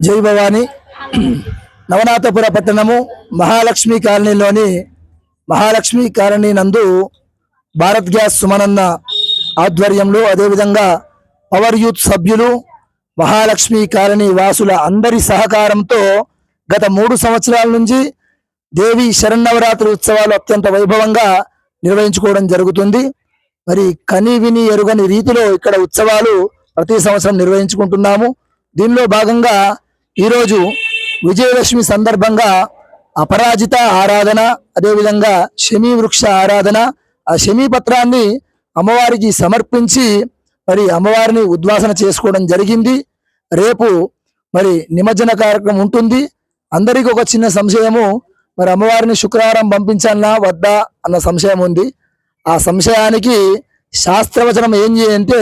జై భవాని. నవనాథపుర పట్టణము మహాలక్ష్మి కాలనీలోని మహాలక్ష్మి కాలనీ నందు భారత్ గ్యాస్ సుమనన్న ఆధ్వర్యంలో అదేవిధంగా పవర్ యూత్ సభ్యులు మహాలక్ష్మి కాలనీ వాసుల అందరి సహకారంతో గత మూడు సంవత్సరాల నుంచి దేవి శరన్నవరాత్రి ఉత్సవాలు అత్యంత వైభవంగా నిర్వహించుకోవడం జరుగుతుంది. మరి కని విని ఎరుగని రీతిలో ఇక్కడ ఉత్సవాలు ప్రతి సంవత్సరం నిర్వహించుకుంటున్నాము. దీనిలో భాగంగా ఈరోజు విజయదశమి సందర్భంగా అపరాజిత ఆరాధన అదేవిధంగా శమీ వృక్ష ఆరాధన ఆ శమీ పత్రాన్ని అమ్మవారికి సమర్పించి మరి అమ్మవారిని ఉద్వాసన చేసుకోవడం జరిగింది. రేపు మరి నిమజ్జన కార్యక్రమం ఉంటుంది. అందరికీ ఒక చిన్న సంశయము మరి అమ్మవారిని శుక్రవారం పంపించాలనా వద్దా అన్న సంశయం ఉంది. ఆ సంశయానికి శాస్త్రవచనం ఏం చేయంటే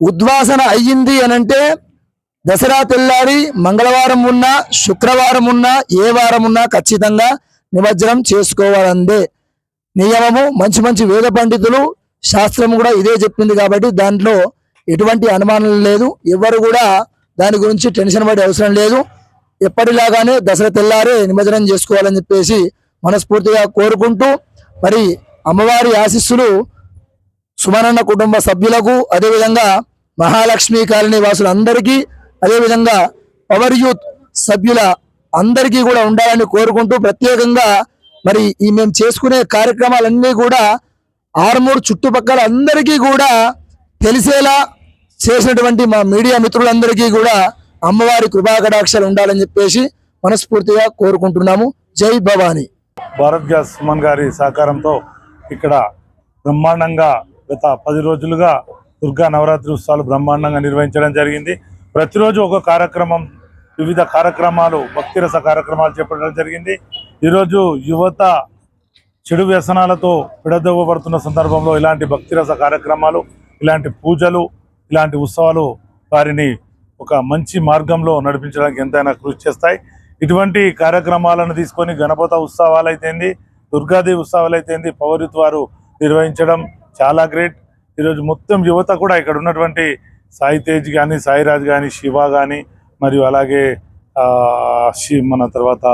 ఉద్వాసన అయ్యింది అనంటే దసరా తెల్లారి మంగళవారం ఉన్నా శుక్రవారం ఉన్నా ఏ వారం ఉన్నా ఖచ్చితంగా నిమజ్జనం చేసుకోవాలందే. నియమము మంచి మంచి వేద పండితులు శాస్త్రం కూడా ఇదే చెప్పింది కాబట్టి దాంట్లో ఎటువంటి అనుమానం లేదు. ఎవరు కూడా దాని గురించి టెన్షన్ పడే అవసరం లేదు. ఎప్పటిలాగానే దసరా తెల్లారే నిమజ్జనం చేసుకోవాలని చెప్పేసి మనస్ఫూర్తిగా కోరుకుంటూ మరి అమ్మవారి ఆశీస్సులు సుమనన్న కుటుంబ సభ్యులకు అదేవిధంగా మహాలక్ష్మి కాలనీ వాసులందరికీ అదేవిధంగా పవర్ యూత్ సభ్యుల అందరికీ కూడా ఉండాలని కోరుకుంటూ ప్రత్యేకంగా మరి ఈ మేము చేసుకునే కార్యక్రమాలన్నీ కూడా ఆరుమూరు చుట్టుపక్కల అందరికీ కూడా తెలిసేలా చేసినటువంటి మా మీడియా మిత్రులందరికీ కూడా అమ్మవారి కృపాకటాక్షలు ఉండాలని చెప్పేసి మనస్ఫూర్తిగా కోరుకుంటున్నాము. జై భవానీ. భారత్ గ్యాస్ సుమన్ గారి సహకారంతో ఇక్కడ బ్రహ్మాండంగా గత పది రోజులుగా దుర్గా నవరాత్రి ఉత్సవాలు బ్రహ్మాండంగా నిర్వహించడం జరిగింది. ప్రతిరోజు ఒక కార్యక్రమం వివిధ కార్యక్రమాలు భక్తిరస కార్యక్రమాలు చేపట్టడం జరిగింది. ఈరోజు యువత చెడు వ్యసనాలతో విడదవ్వబడుతున్న సందర్భంలో ఇలాంటి భక్తిరస కార్యక్రమాలు ఇలాంటి పూజలు ఇలాంటి ఉత్సవాలు వారిని ఒక మంచి మార్గంలో నడిపించడానికి ఎంతైనా కృషి చేస్తాయి. ఇటువంటి కార్యక్రమాలను తీసుకొని గణపత ఉత్సవాలు అయితేంది దుర్గాదేవి ఉత్సవాలు అయితేంది పౌరిత్ వారు నిర్వహించడం చాలా గ్రేట్. ఈరోజు మొత్తం యువత కూడా ఇక్కడ ఉన్నటువంటి సాయి తేజ్ కానీ సాయిరాజ్ కానీ శివ కానీ మరియు అలాగే మన తర్వాత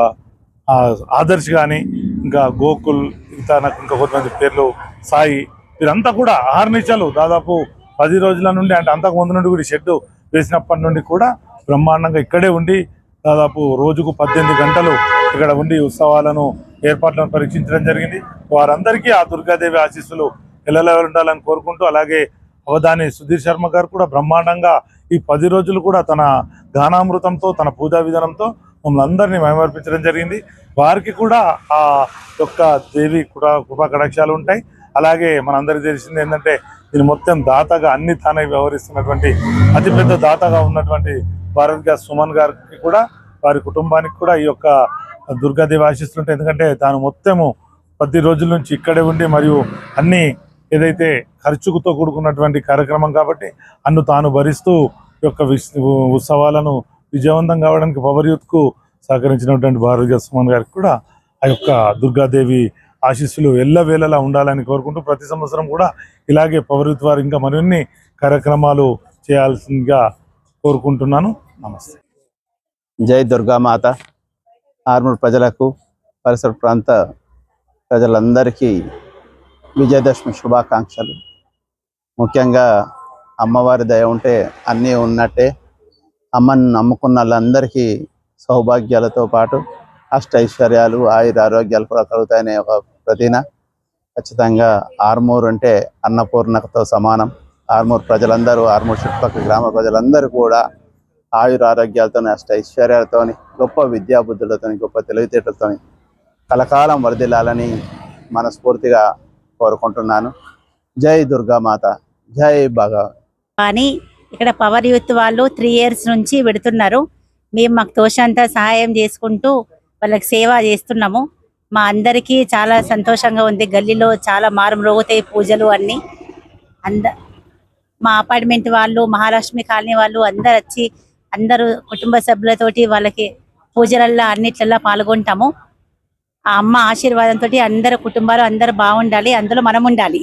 ఆదర్శ్ కానీ ఇంకా గోకుల్ ఇంకా నాకు ఇంకా కొంతమంది పేర్లు సాయి వీరంతా కూడా ఆహర్నిశలు దాదాపు పది రోజుల నుండి అంటే అంతకు ముందు నుండి కూడా షెడ్ వేసినప్పటి నుండి కూడా బ్రహ్మాండంగా ఇక్కడే ఉండి దాదాపు రోజుకు పద్దెనిమిది గంటలు ఇక్కడ ఉండి ఉత్సవాలను ఏర్పాట్లను పరీక్షించడం జరిగింది. వారందరికీ ఆ దుర్గాదేవి ఆశీస్సులు ఎల్లలెవరు ఉండాలని కోరుకుంటూ అలాగే అవధాని సుధీర్ శర్మ గారు కూడా బ్రహ్మాండంగా ఈ పది రోజులు కూడా తన గానామృతంతో తన పూజా విధానంతో మమ్మల్ని అందరినీ మయమర్పించడం జరిగింది. వారికి కూడా ఆ యొక్క దేవి కూడా కృపా కటాక్షాలు ఉంటాయి. అలాగే మనందరికీ తెలిసింది ఏంటంటే దీని మొత్తం దాతగా అన్ని తానే వ్యవహరిస్తున్నటువంటి అతిపెద్ద దాతగా ఉన్నటువంటి భారత్ గ్యాస్ సుమన్ గారికి కూడా వారి కుటుంబానికి కూడా ఈ యొక్క దుర్గాదేవి ఆశిస్తుంటే ఎందుకంటే తాను మొత్తము పది రోజుల నుంచి ఇక్కడే ఉండి మరియు అన్ని ఏదైతే ఖర్చుతో కూడుకున్నటువంటి కార్యక్రమం కాబట్టి అన్ను తాను భరిస్తూ యొక్క ఉత్సవాలను విజయవంతం కావడానికి పవర్ యూత్కు సహకరించినటువంటి భారతీయ సుమన్ గారికి కూడా ఆ యొక్క దుర్గాదేవి ఆశీస్సులు ఎల్లవేళలా ఉండాలని కోరుకుంటూ ప్రతి సంవత్సరం కూడా ఇలాగే పౌరత్వ వారు ఇంకా మరిన్ని కార్యక్రమాలు చేయాల్సిందిగా కోరుకుంటున్నాను. నమస్తే. జై దుర్గామాత ఆర్మూర్ ప్రజలకు పరిసర ప్రాంత ప్రజలందరికీ విజయదశమి శుభాకాంక్షలు. ముఖ్యంగా అమ్మవారి దయ ఉంటే అన్నీ ఉన్నట్టే. అమ్మని నమ్ముకున్న వాళ్ళందరికీ సౌభాగ్యాలతో పాటు అష్ట ఐశ్వర్యాలు ఆయుర ఆరోగ్యాలు కూడా కలుగుతాయనే ఒక ప్రతిన. ఖచ్చితంగా ఆర్మూర్ అంటే అన్నపూర్ణతో సమానం. ఆర్మూర్ ప్రజలందరూ ఆర్మూర్ చుట్టుపక్కల గ్రామ ప్రజలందరూ కూడా ఆయుర ఆరోగ్యాలతో అష్ట ఐశ్వర్యాలతోని గొప్ప విద్యాబుద్ధులతోని గొప్ప తెలివితేటలతోని కలకాలం వరదిల్లాలని మనస్ఫూర్తిగా కోరుకుంటున్నాను. జై దుర్గామాత జై భగవ కానీ ఇక్కడ పవర్ యూత్ వాళ్ళు త్రీ ఇయర్స్ నుంచి పెడుతున్నారు. మేము మాకు తోషంతా సహాయం చేసుకుంటూ వాళ్ళకి సేవ చేస్తున్నాము. మా అందరికీ చాలా సంతోషంగా ఉంది. గల్లీలో చాలా మారం రోగుతాయి పూజలు అన్ని. అంద మా అపార్ట్మెంట్ వాళ్ళు మహాలక్ష్మి కాలనీ వాళ్ళు అందరు వచ్చి అందరూ కుటుంబ సభ్యులతోటి వాళ్ళకి పూజలల్లో అన్నిట్లల్లో పాల్గొంటాము. ఆ అమ్మ ఆశీర్వాదంతో అందరు కుటుంబాలు అందరు బాగుండాలి అందులో మనం ఉండాలి